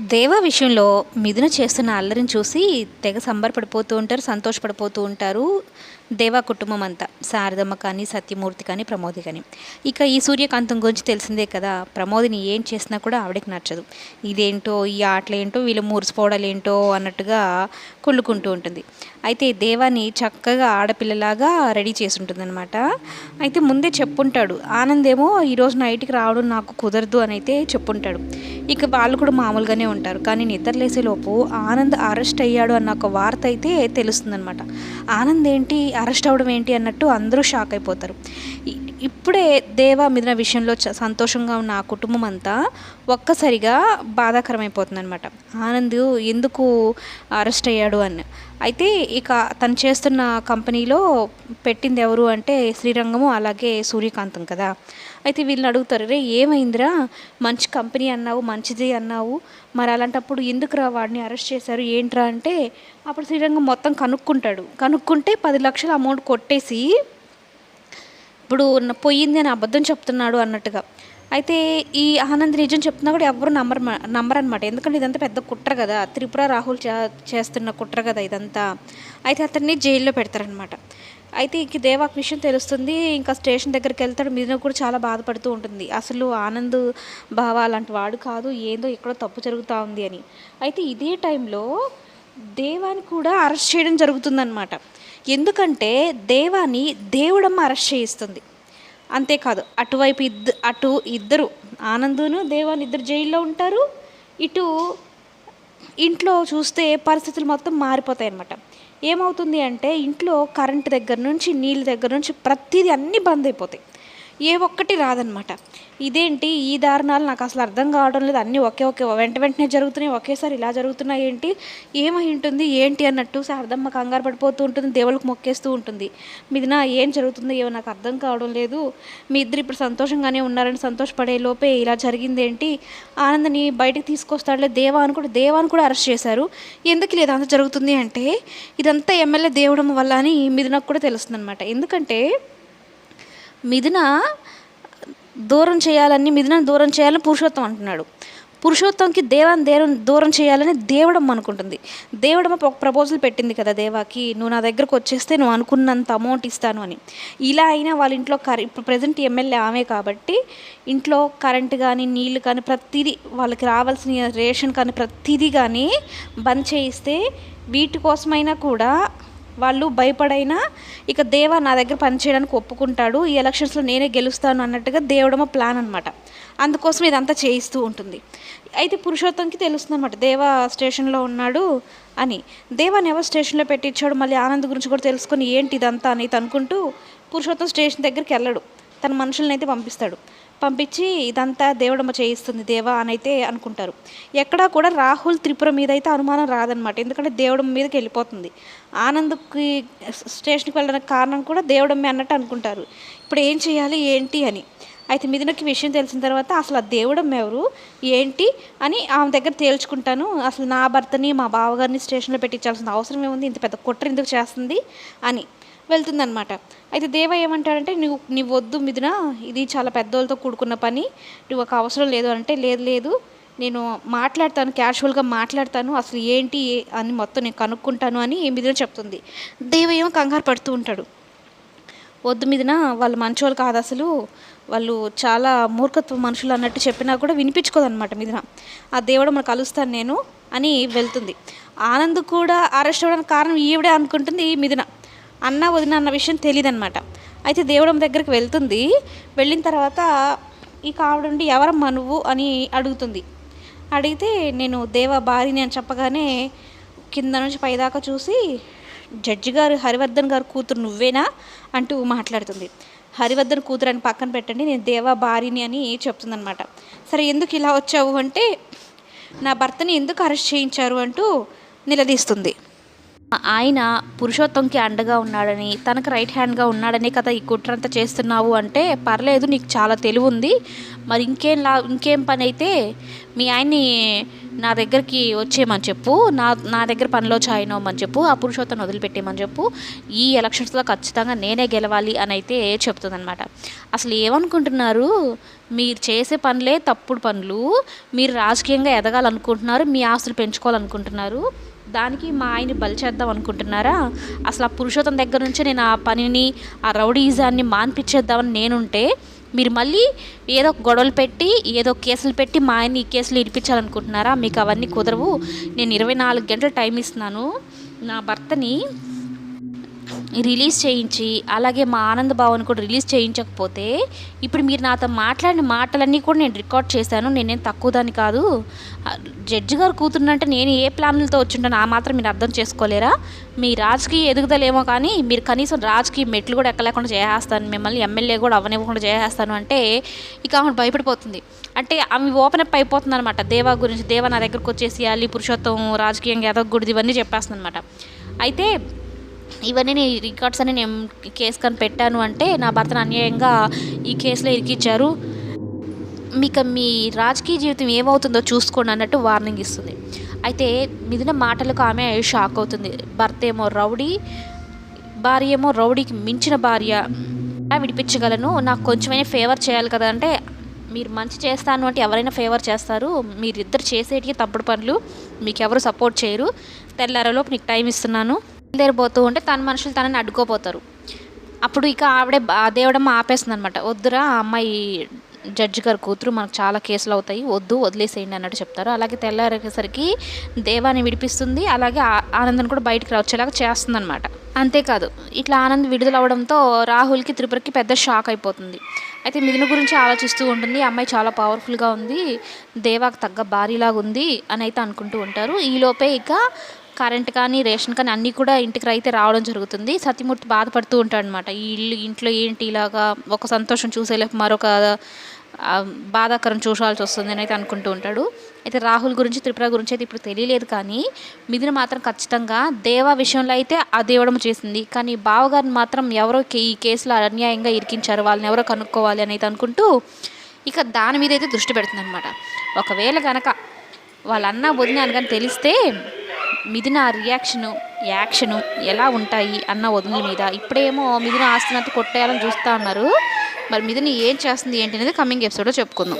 దేవా విషయంలో మిథున చేస్తున్న అల్లరిని చూసి తెగ సంబరపడిపోతూ ఉంటారు సంతోషపడిపోతూ ఉంటారు దేవా కుటుంబం అంతా. శారదమ్మ కానీ సత్యమూర్తి కానీ ప్రమోది కానీ. ఇక ఈ సూర్యకాంతం గురించి తెలిసిందే కదా ప్రమోదిని ఏం చేసినా కూడా ఆవిడకి నచ్చదు. ఇదేంటో ఈ ఆటలేంటో వీళ్ళు మురిసిపోవడాలు ఏంటో అన్నట్టుగా కుళ్ళుకుంటూ ఉంటుంది. అయితే దేవాని చక్కగా ఆడపిల్లలాగా రెడీ చేసి ఉంటుందన్నమాట అయితే ముందే చెప్పుంటాడు ఆనందేమో ఈరోజు నైట్కి రావడం నాకు కుదరదు అని అయితే చెప్పుంటాడు. ఇక వాళ్ళు కూడా మామూలుగానే ఉంటారు. కానీ నిద్రలేసేలోపు ఆనంద్ అరెస్ట్ అయ్యాడు అన్న ఒక వార్త అయితే తెలుస్తుందనమాట ఆనంద్ ఏంటి? అరెస్ట్ అవడం ఏంటి? అన్నట్టు అందరూ షాక్ అయిపోతారు. ఇప్పుడే దేవా మిథున విషయంలో చ- సంతోషంగా ఉన్న ఆ కుటుంబం అంతా ఒక్కసారిగా బాధాకరమైపోతుందనమాట ఆనంద్ ఎందుకు అరెస్ట్ అయ్యాడు అని అయితే ఇక తను చేస్తున్న కంపెనీలో పెట్టింది ఎవరు అంటే శ్రీరంగము అలాగే సూర్యకాంతం కదా. అయితే వీళ్ళని అడుగుతారు రే ఏమైందిరా? మంచి కంపెనీ అన్నావు మంచిది అన్నావు. మరి అలాంటప్పుడు ఎందుకురా వాడిని అరెస్ట్ చేశారు? ఏంట్రా? అంటే అప్పుడు శ్రీరంగం మొత్తం కనుక్కుంటాడు. కనుక్కుంటే పది లక్షల అమౌంట్ కొట్టేసి ఇప్పుడు పోయింది అని అబద్ధం చెప్తున్నాడు అన్నట్టుగా. అయితే ఈ ఆనంద్ నిజం చెప్తున్నా కూడా ఎవరు నమ్మరు నమ్మరు అనమాట ఎందుకంటే ఇదంతా పెద్ద కుట్ర కదా. త్రిపుర రాహుల్ చేస్తున్న కుట్ర కదా ఇదంతా. అయితే అతన్ని జైల్లో పెడతారనమాట అయితే ఇంక దేవాకి విషయం తెలుస్తుంది. ఇంకా స్టేషన్ దగ్గరికి వెళ్తాడు. మీద కూడా చాలా బాధపడుతూ ఉంటుంది. అసలు ఆనంద్ బావ అలాంటి వాడు కాదు. ఏందో ఎక్కడో తప్పు జరుగుతూ ఉంది అని. అయితే ఇదే టైంలో దేవాని కూడా అరెస్ట్ చేయడం జరుగుతుందన్నమాట. ఎందుకంటే దేవాని దేవుడమ్మ అరెస్ట్ చేయిస్తుంది. అంతేకాదు అటువైపు ఇద్ద అటు ఇద్దరు ఆనందును దేవాని ఇద్దరు జైల్లో ఉంటారు. ఇటు ఇంట్లో చూస్తే పరిస్థితులు మొత్తం మారిపోతాయి అన్నమాట ఏమవుతుంది అంటే ఇంట్లో కరెంట్ దగ్గర నుంచి నీళ్ళ దగ్గర నుంచి ప్రతిదీ అన్నీ బంద్ అయిపోతాయి. ఏ ఒక్కటి రాదనమాట ఇదేంటి? ఈ దారుణాలు నాకు అసలు అర్థం కావడం లేదు. అన్నీ ఒకే ఒకే వెంట వెంటనే జరుగుతున్నాయి. ఒకేసారి ఇలా జరుగుతున్నాయి ఏంటి? ఏమై ఉంటుంది ఏంటి అన్నట్టు శారదమ్మ కంగారు పడిపోతూ ఉంటుంది. దేవుళ్ళకి మొక్కేస్తూ ఉంటుంది. మీదినా ఏం జరుగుతుందో? ఏమో నాకు అర్థం కావడం లేదు. మీ ఇద్దరు ఇప్పుడు సంతోషంగానే ఉన్నారని సంతోషపడే లోపే ఇలా జరిగింది ఏంటి? ఆనందని బయటికి తీసుకొస్తాడులే దేవా అని కూడా దేవాని కూడా అరెస్ట్ చేశారు. ఎందుకు లేదు? అంత జరుగుతుంది అంటే ఇదంతా ఎమ్మెల్యే దేవుడం వల్ల అని మిథునకు కూడా తెలుస్తుంది అనమాట ఎందుకంటే మిథున దూరం చేయాలని మిథునని దూరం చేయాలని పురుషోత్తం అంటున్నాడు. పురుషోత్తంకి దేవాన్ని దేవం దూరం చేయాలని దేవడం అనుకుంటుంది. దేవడమ్మ ఒక ప్రపోజల్ పెట్టింది కదా దేవాకి నువ్వు నా దగ్గరకు వచ్చేస్తే నువ్వు అనుకున్నంత అమౌంట్ ఇస్తాను అని. ఇలా అయినా వాళ్ళ ఇంట్లో కరె ఇప్పుడు ప్రజెంట్ ఎమ్మెల్యే ఆమె కాబట్టి ఇంట్లో కరెంట్ కానీ నీళ్ళు కానీ ప్రతిదీ వాళ్ళకి రావాల్సిన రేషన్ కానీ ప్రతిదీ కానీ బంద్ చేయిస్తే వీటి కోసమైనా కూడా వాళ్ళు భయపడైనా ఇక దేవా నా దగ్గర పనిచేయడానికి ఒప్పుకుంటాడు ఈ ఎలక్షన్స్లో నేనే గెలుస్తాను అన్నట్టుగా దేవుడమ్మ ప్లాన్ అనమాట అందుకోసం ఇదంతా చేయిస్తూ ఉంటుంది. అయితే పురుషోత్తంకి తెలుస్తుంది అనమాట దేవా స్టేషన్లో ఉన్నాడు అని. దేవాని ఎవరు స్టేషన్లో పెట్టించాడు మళ్ళీ ఆనంద్ గురించి కూడా తెలుసుకొని ఏంటి ఇదంతా అని అనుకుంటూ పురుషోత్తం స్టేషన్ దగ్గరికి వెళ్ళడు. తన మనుషులనైతే అయితే పంపిస్తాడు. పంపించి ఇదంతా దేవుడమ్మ చేయిస్తుంది దేవా అని అయితే అనుకుంటారు. ఎక్కడా కూడా రాహుల్ త్రిపుర మీద అయితే అనుమానం రాదనమాట ఎందుకంటే దేవుడమ్మ మీదకి వెళ్ళిపోతుంది. ఆనంద్కి స్టేషన్కి వెళ్ళడానికి కారణం కూడా దేవుడమ్మే అన్నట్టు అనుకుంటారు. ఇప్పుడు ఏం చేయాలి ఏంటి అని. అయితే మిథునకి విషయం తెలిసిన తర్వాత అసలు ఆ దేవుడమ్మ ఎవరు ఏంటి అని ఆమె దగ్గర తేల్చుకుంటాను. అసలు నా భర్తని మా బావగారిని స్టేషన్లో పెట్టించాల్సిన అవసరం ఏముంది? ఇంత పెద్ద కుట్ర ఎందుకు చేస్తుంది అని. వెళ్తుందనమాట అయితే దేవ ఏమంటాడంటే నువ్వు నీ వద్దు మిథున ఇది చాలా పెద్దోళ్ళతో కూడుకున్న పని. నువ్వు ఒక అవసరం లేదు అంటే లేదు లేదు నేను మాట్లాడతాను క్యాజువల్గా మాట్లాడతాను అసలు ఏంటి అని మొత్తం నేను కనుక్కుంటాను అని మిథున చెప్తుంది. దేవ ఏమో కంగారు పడుతూ ఉంటాడు. వద్దు మీదన వాళ్ళు మంచోళ్ళు కాదు అసలు. వాళ్ళు చాలా మూర్ఖత్వ మనుషులు అన్నట్టు చెప్పినా కూడా వినిపించుకోదనమాట మీదన ఆ దేవుడు మనం కలుస్తాను నేను అని వెళ్తుంది. ఆనంద్ కూడా అరెస్ట్ అవ్వడానికి కారణం ఈవిడే అనుకుంటుంది ఈ మిథున. అన్న వదిన అన్న విషయం తెలియదన్నమాట అయితే దేవుడమ్మ దగ్గరికి వెళ్తుంది. వెళ్ళిన తర్వాత ఈ కావిడుండి ఎవరమ్మా నువ్వు? అని అడుగుతుంది. అడిగితే నేను దేవ భార్యని అని చెప్పగానే కింద నుంచి పైదాకా చూసి జడ్జి గారు హరివర్ధన్ గారు కూతురు నువ్వేనా? అంటూ మాట్లాడుతుంది. హరివర్ధన్ కూతురు అని పక్కన పెట్టండి నేను దేవా భార్యని అని చెప్తుందనమాట సరే ఎందుకు ఇలా వచ్చావు? అంటే నా భర్తని ఎందుకు అరెస్ట్ చేయించారు? అంటూ నిలదీస్తుంది. ఆయన పురుషోత్తంకి అండగా ఉన్నాడని తనకు రైట్ హ్యాండ్గా ఉన్నాడని కదా ఈ కుట్రంతా చేస్తున్నావు అంటే పర్లేదు నీకు చాలా తెలివి ఉంది. మరి ఇంకేం లా ఇంకేం పని అయితే మీ ఆయన్ని నా దగ్గరికి వచ్చేయమని చెప్పు నా నా దగ్గర పనిలో జాయిన్ అవ్వమని చెప్పు ఆ పురుషోత్తం వదిలిపెట్టేయమని చెప్పు. ఈ ఎలక్షన్స్లో ఖచ్చితంగా నేనే గెలవాలి అని అయితే చెప్తుందనమాట అసలు ఏమనుకుంటున్నారు? మీరు చేసే పనులే తప్పుడు పనులు. మీరు రాజకీయంగా ఎదగాలనుకుంటున్నారు. మీ ఆస్తులు పెంచుకోవాలనుకుంటున్నారు. దానికి మా ఆయన్ని బలి చేద్దాం అనుకుంటున్నారా? అసలు ఆ పురుషోత్తం దగ్గర నుంచి నేను ఆ పనిని ఆ రౌడీజాన్ని మాన్పించేద్దామని నేనుంటే మీరు మళ్ళీ ఏదో గొడవలు పెట్టి ఏదో కేసులు పెట్టి మా ఆయన్ని ఈ కేసులు ఇరిపించాలనుకుంటున్నారా? మీకు అవన్నీ కుదరవు. నేను ఇరవై నాలుగు గంటలు టైం ఇస్తున్నాను. నా భర్తని రిలీజ్ చేయించి అలాగే మా ఆనంద భావన్ కూడా రిలీజ్ చేయించకపోతే ఇప్పుడు మీరు నాతో మాట్లాడిన మాటలన్నీ కూడా నేను రికార్డ్ చేశాను. నేనేం తక్కువ దాన్ని కాదు. జడ్జి గారు కూతురునంటే నేను ఏ ప్లాన్లతో వచ్చింటాను ఆ మాత్రం మీరు అర్థం చేసుకోలేరా? మీ రాజకీయ ఎదుగుదలేమో కానీ మీరు కనీసం రాజకీయ మెట్లు కూడా ఎక్కలేకుండా చేసేస్తాను. మిమ్మల్ని ఎమ్మెల్యే కూడా అవనివ్వకుండా చేసేస్తాను అంటే ఇక ఆమె భయపడిపోతుంది. అంటే ఆమె ఓపెన్ అప్ అయిపోతుంది అనమాట దేవా గురించి దేవా నా దగ్గరకు అల్లి పురుషోత్తం రాజకీయంగా ఎదగకూడదు ఇవన్నీ చెప్పేస్తుంది అనమాట అయితే ఇవన్నీ నేను రికార్డ్స్ అని నేను కేసు కానీ పెట్టాను అంటే నా భర్తను అన్యాయంగా ఈ కేసులో ఇరికిచ్చారు. మీకు మీ రాజకీయ జీవితం ఏమవుతుందో చూసుకోండి అన్నట్టు వార్నింగ్ ఇస్తుంది. అయితే మిగిలిన మాటలకు ఆమె షాక్ అవుతుంది. భర్త ఏమో రౌడీ భార్య ఏమో రౌడీకి మించిన భార్య. ఎలా విడిపించగలను? నాకు కొంచెమైనా ఫేవర్ చేయాలి కదా అంటే మీరు మంచి చేస్తాను అంటే ఎవరైనా ఫేవర్ చేస్తారు. మీరిద్దరు చేసేటికి తప్పుడు పనులు మీకు ఎవరు సపోర్ట్ చేయరు. తెల్లారలోపు నీకు టైం ఇస్తున్నాను. బయలుదేరిపోతూ ఉంటే తన మనుషులు తనని అడ్డుకోపోతారు. అప్పుడు ఇక ఆవిడే బా- దేవుడమ్మ ఆపేస్తుంది అనమాట వద్దురా ఆ అమ్మాయి జడ్జి గారు కూతురు మనకు చాలా కేసులు అవుతాయి వద్దు వదిలేసేయండి అన్నట్టు చెప్తారు. అలాగే తెల్లారేసరికి దేవాన్ని విడిపిస్తుంది. అలాగే ఆనందం కూడా బయటికి వచ్చేలాగా చేస్తుంది అనమాట అంతేకాదు ఇట్లా ఆనంద్ విడుదల అవడంతో రాహుల్కి త్రిపురకి పెద్ద షాక్ అయిపోతుంది. అయితే మిథున గురించి ఆలోచిస్తూ ఉంటుంది. అమ్మాయి చాలా పవర్ఫుల్గా ఉంది దేవాకు తగ్గ భారీలాగా ఉంది అని అయితే అనుకుంటూ ఉంటారు. ఈలోపే ఇక కరెంట్ కానీ రేషన్ కానీ అన్నీ కూడా ఇంటికి అయితే రావడం జరుగుతుంది. సత్యమూర్తి బాధపడుతూ ఉంటాడు అనమాట ఈ ఇల్లు ఇంట్లో ఏంటి ఇలాగా ఒక సంతోషం చూసేలేక మరొక బాధాకరం చూసాల్సి వస్తుంది అని అయితే అనుకుంటూ ఉంటాడు. అయితే రాహుల్ గురించి త్రిపుర గురించి అయితే ఇప్పుడు తెలియలేదు కానీ మిథున మాత్రం ఖచ్చితంగా దేవా విషయంలో అయితే ఆ దేవడం చేసింది. కానీ బావగారిని మాత్రం ఎవరో కే- ఈ కేసులో అన్యాయంగా ఇరికించారు. వాళ్ళని ఎవరో కనుక్కోవాలి అని అయితే అనుకుంటూ ఇక దాని మీద అయితే దృష్టి పెడుతుంది అనమాట ఒకవేళ కనుక వాళ్ళ అన్న వదిన అని కానీ తెలిస్తే మిథున రియాక్షను యాక్షను ఎలా ఉంటాయి అన్న వదుల మీద. ఇప్పుడేమో మిథున ఆస్తున్నట్టు కొట్టేయాలని చూస్తూ ఉన్నారు. మరి మిథున ఏం చేస్తుంది ఏంటి అనేది కమింగ్ ఎపిసోడ్లో చెప్పుకుందాం.